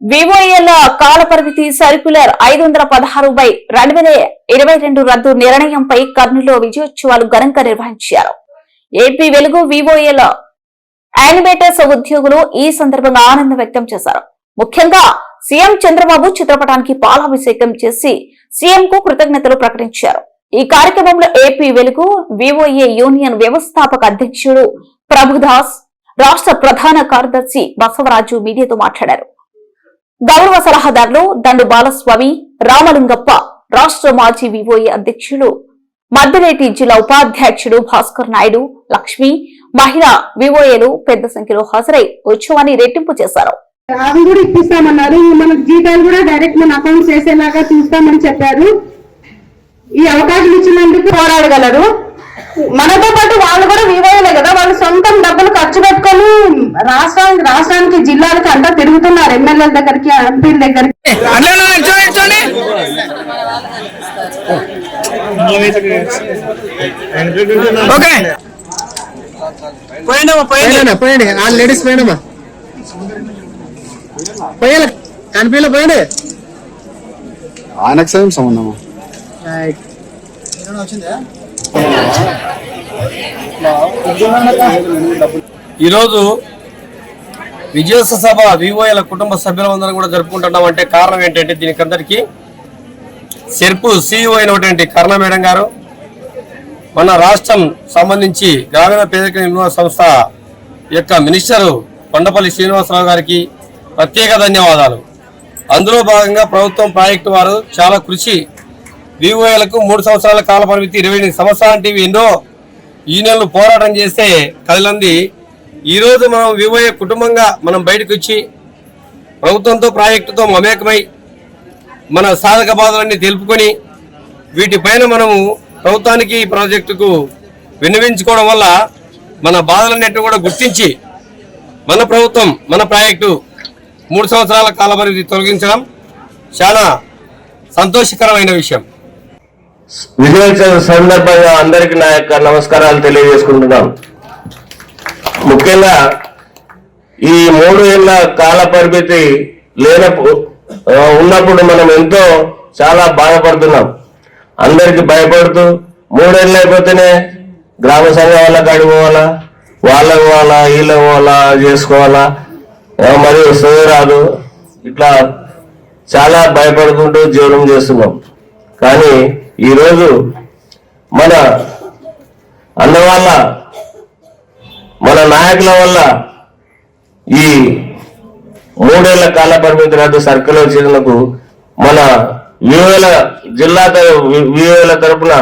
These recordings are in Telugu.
వివోఏల కాల పరిమితి సర్క్యులర్ ఐదు వందల పదహారు బై రెండు వేల ఇరవై రెండు రద్దు నిర్ణయంపై కర్నూలులో విజయోత్సవాలు ఘనంగా నిర్వహించారు. ఏపీ వెలుగు వివోఏల యానిమేటర్స్ ఉద్యోగులు ఈ సందర్భంగా ఆనందం వ్యక్తం చేశారు. ముఖ్యంగా సీఎం చంద్రబాబు చిత్రపటానికి పాలాభిషేకం చేసి సీఎం కు కృతజ్ఞతలు ప్రకటించారు. ఈ కార్యక్రమంలో ఏపీ వెలుగు వివోఏ యూనియన్ వ్యవస్థాపక అధ్యక్షుడు ప్రభుదాస్ రాష్ట్ర ప్రధాన కార్యదర్శి బసవరాజు మీడియాతో మాట్లాడారు. గౌరవ సలహాదారులు దండు బాలస్వామి రామలింగప్ప రాష్ట్ర మాజీ వివోఏ అధ్యక్షులు మద్దిరెడ్డి జిల్లా ఉపాధ్యక్షుడు భాస్కర్ నాయుడు లక్ష్మి మహిళా వివోఏలు పెద్ద సంఖ్యలో హాజరై ఉత్సవాన్ని రెట్టింపు చేశారు. అవి కూడా ఇప్పిస్తామన్నారు. మనకు జీతాలు కూడా డైరెక్ట్ మన అకౌంట్ చేసేలాగా చూస్తామని చెప్పారు. ఈ అవకాశం ఇచ్చినందుకు పోరాడగలరు. మనతో పాటు వాళ్ళు కూడా వివోలే కదా. వాళ్ళు సొంతం డబ్బులు ఖర్చు పెట్టుకొని రాష్ట్రానికి రాష్ట్రానికి జిల్లాలకి అంతా తిరుగుతున్నారు ఎమ్మెల్యేల దగ్గరికి ఎంపీల దగ్గరికి. పోయిండమ్మా పోయండి. ఆ లేడీస్ పోయినమ్మా పోయాలి. కనిపించలే పోయండి. ఆయనకు సేమ్ సంబంధమా ఈరోజు విజయోత్సవ సభ వివోఎల కుటుంబ సభ్యులందరం కూడా జరుపుకుంటున్నాం. అంటే కారణం ఏంటంటే దీనికి అందరికీ సెర్పు సిఇఓ అయినటువంటి కర్ణ మేడం గారు మన రాష్ట్రం సంబంధించి గ్రామీణ పేదరిక నిర్మూలన సంస్థ యొక్క మినిస్టరు కొండపల్లి శ్రీనివాసరావు గారికి ప్రత్యేక ధన్యవాదాలు. అందులో భాగంగా ప్రభుత్వం ప్రాజెక్టు వారు చాలా కృషి. వివోఏలకు మూడు సంవత్సరాల కాల పరిమితి ఇరవై ఎనిమిది సంవత్సరాలంటే ఇవి ఎన్నో యూనియన్లు పోరాటం చేస్తే కదిలంది ఈరోజు మనం వివోఏ కుటుంబంగా మనం బయటకు వచ్చి ప్రభుత్వంతో ప్రాజెక్టుతో మమేకమై మన సాధక బాధలన్నీ తెలుపుకొని వీటిపైన మనము ప్రభుత్వానికి ఈ ప్రాజెక్టుకు విన్నవించుకోవడం వల్ల మన బాధలన్నింటినీ కూడా గుర్తించి మన ప్రభుత్వం మన ప్రాజెక్టు మూడు సంవత్సరాల కాలపరిధి తొలగించడం చాలా సంతోషకరమైన విషయం. విజయోత్సవం సందర్భంగా అందరికీ నా యొక్క నమస్కారాలు తెలియజేసుకుంటున్నాం. ముఖ్యంగా ఈ మూడు ఏళ్ళ కాల పరిమితి లేనప్పుడు ఉన్నప్పుడు మనం ఎంతో చాలా బాధపడుతున్నాం. అందరికి భయపడుతూ మూడేళ్ళు అయిపోతేనే గ్రామ సంఘం వాళ్ళ గడిపోవాలా వాళ్ళకు పోవాలా వీళ్ళకి పోవాలా చేసుకోవాలా. మరి వస్తుంది రాదు. ఇట్లా చాలా భయపడుకుంటూ జీవనం చేస్తున్నాం. కానీ ఈరోజు మన అన్న మన నాయకుల వల్ల ఈ మూడేళ్ళ కాల పరిమితి రద్దు సర్కిల్ వచ్చినందుకు మన వివేల జిల్లా వివేల తరపున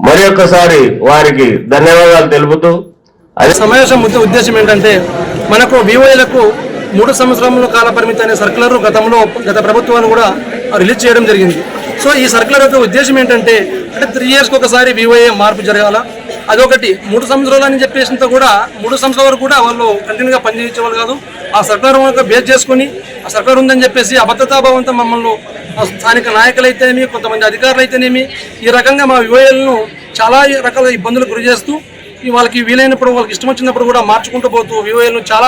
మరి ఒక్కసారి వారికి ధన్యవాదాలు తెలుపుతూ అదే సమావేశం ఉద్దేశం ఏంటంటే మనకు వివోఏలకు మూడు సంవత్సరముల కాల పరిమితి అనే సర్కులర్ గతంలో గత ప్రభుత్వాన్ని కూడా రిలీజ్ చేయడం జరిగింది. సో ఈ సర్కులర్ యొక్క ఉద్దేశం ఏంటంటే అంటే త్రీ ఇయర్స్కి ఒకసారి వివోఏ మార్పు జరగాల. అదొకటి. మూడు సంవత్సరాలు అని చెప్పేసినంత కూడా మూడు సంవత్సరాల వరకు కూడా వాళ్ళు కంటిన్యూగా పనిచేసేవాళ్ళు కాదు. ఆ సర్కారు బేస్ చేసుకుని ఆ సర్కారు ఉందని చెప్పేసి అభద్రతాభావంతో మమ్మల్ని స్థానిక నాయకులైతేనేమి కొంతమంది అధికారులు అయితేనేమి ఈ రకంగా మా వివోఏలను చాలా రకాల ఇబ్బందులకు గురి చేస్తూ ఈ వాళ్ళకి వీలైనప్పుడు వాళ్ళకి ఇష్టం వచ్చినప్పుడు కూడా మార్చుకుంటూ పోతూ వివోఏలను చాలా